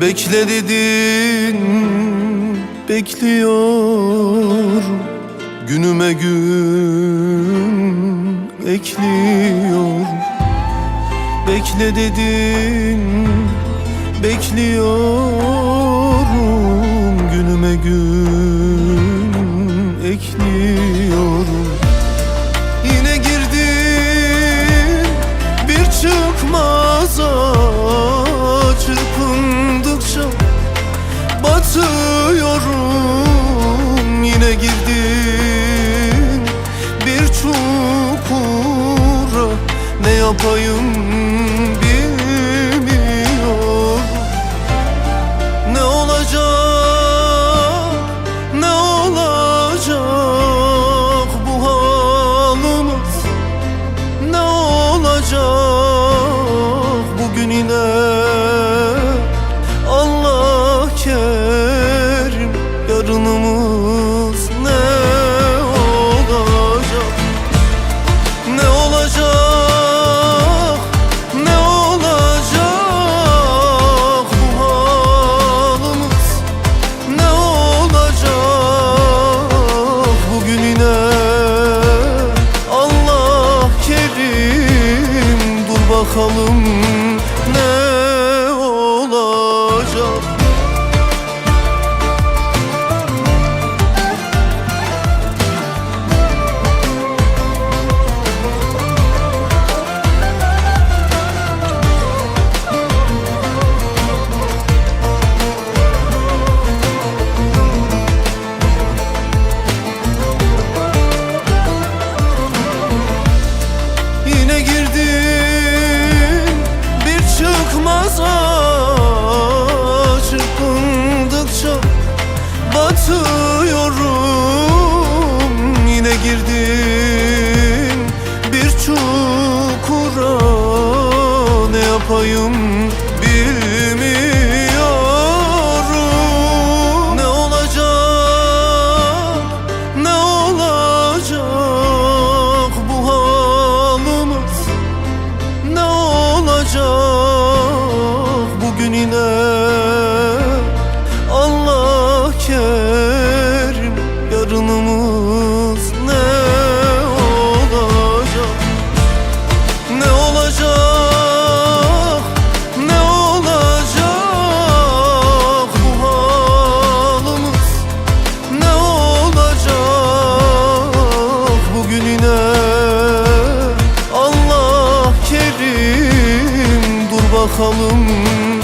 Bekle dedin bekliyor. Günüme gün ekliyor. Bekle dedin bekliyorum. Günüme gün yapayım bilmiyorum. Ne olacak, ne olacak bu halımız Ne olacak bugün yine? bakalım. boyum. bakalım.